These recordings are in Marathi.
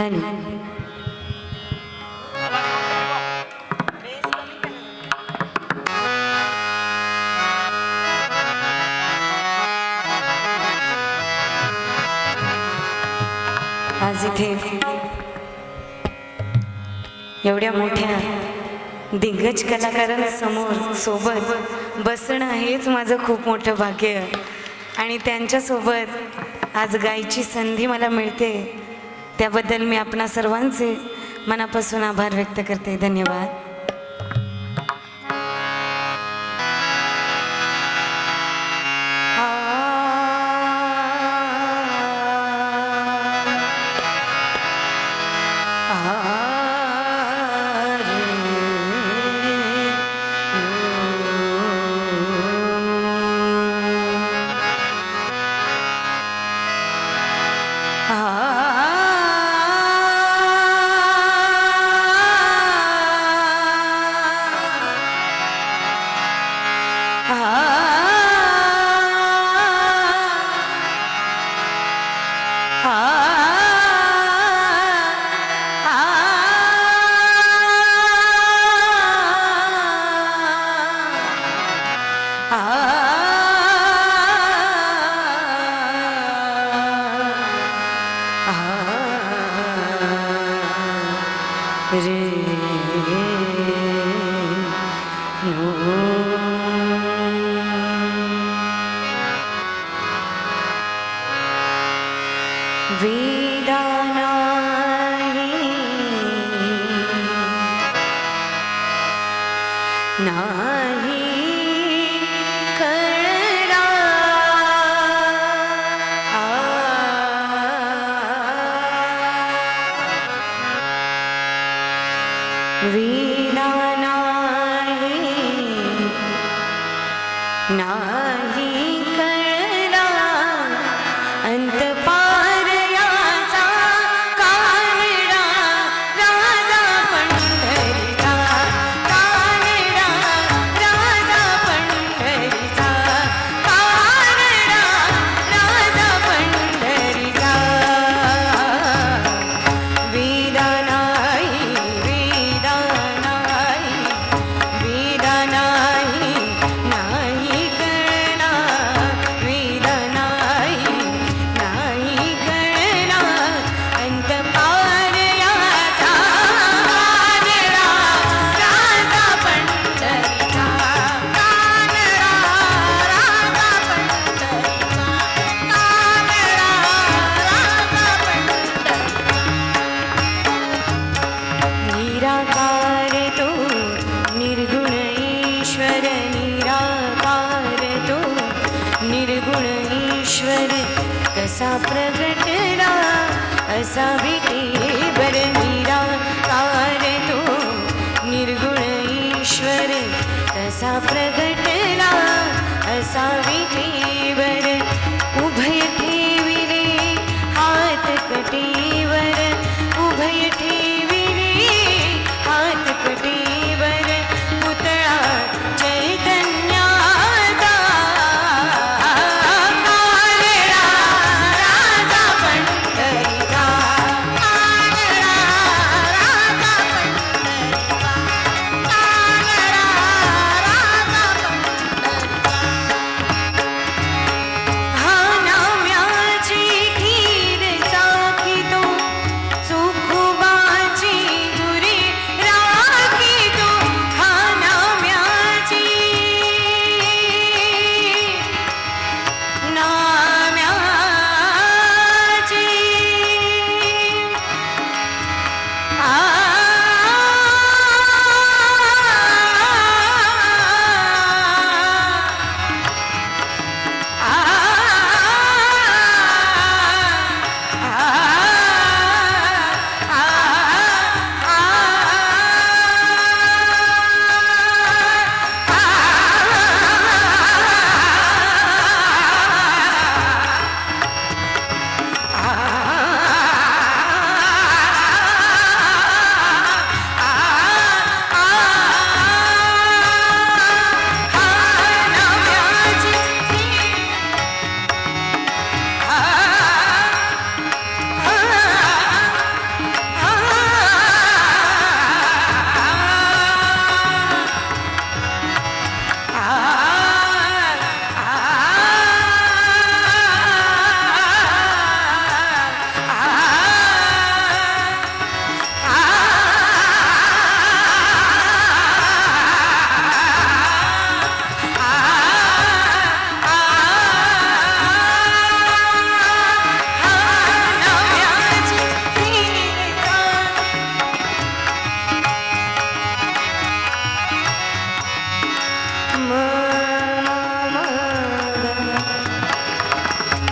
हनी आज इथे एवढ्या मोठ्या दिग्गज कलाकारांसमोर सोबत बसणं हेच माझं खूप मोठं भाग्य. आणि त्यांच्यासोबत आज गायची संधी मला मिळते. त्याबद्दल मी आपणा सर्वांचे मनापासून आभार व्यक्त करते. धन्यवाद. 好 Vinavanai Nai असा विटेवर निराकार तो निर्गुण ईश्वर कसा प्रगटला असा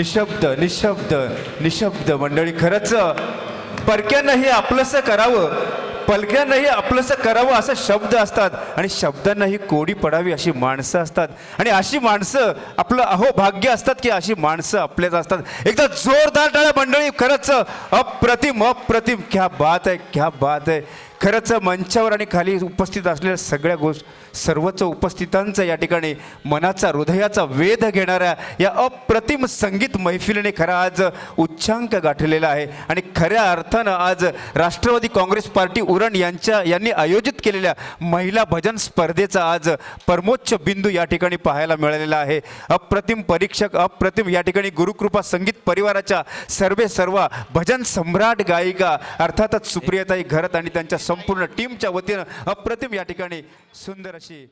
निशब्द निशब्द निशब्द मंडळी खरंच परक्यांनाही हे आपलंसं करावं पलक्यांनाही आपलंसं करावं असं शब्द असतात आणि शब्दांनाही कोडी पडावी अशी माणसं असतात. आणि अशी माणसं आपलं अहो भाग्य असतात की अशी माणसं आपल्याच असतात. एकदा जोरदार टाळ्या मंडळी खरंच अप्रतिम अप्रतिम. क्या बात आहे क्या बात आहे. खरंच मंचावर आणि खाली उपस्थित असलेल्या सगळ्या गोष्ट सर्वच उपस्थितांचा या ठिकाणी मनाचा हृदयाचा वेध घेणाऱ्या या अप्रतिम संगीत मैफिलीने खरा आज उच्चांक गाठलेला आहे. आणि खऱ्या अर्थानं आज राष्ट्रवादी काँग्रेस पार्टी उरण यांच्या यांनी आयोजित केलेल्या महिला भजन स्पर्धेचा आज परमोच्च बिंदू या ठिकाणी पाहायला मिळालेला आहे. अप्रतिम परीक्षक अप्रतिम या ठिकाणी गुरुकृपा संगीत परिवाराच्या सर्वे सर्व भजन सम्राट गायिका अर्थातच सुप्रियताई घरत आणि त्यांच्या संपूर्ण टीमच्या वतीनं अप्रतिम या ठिकाणी सुंदर अशी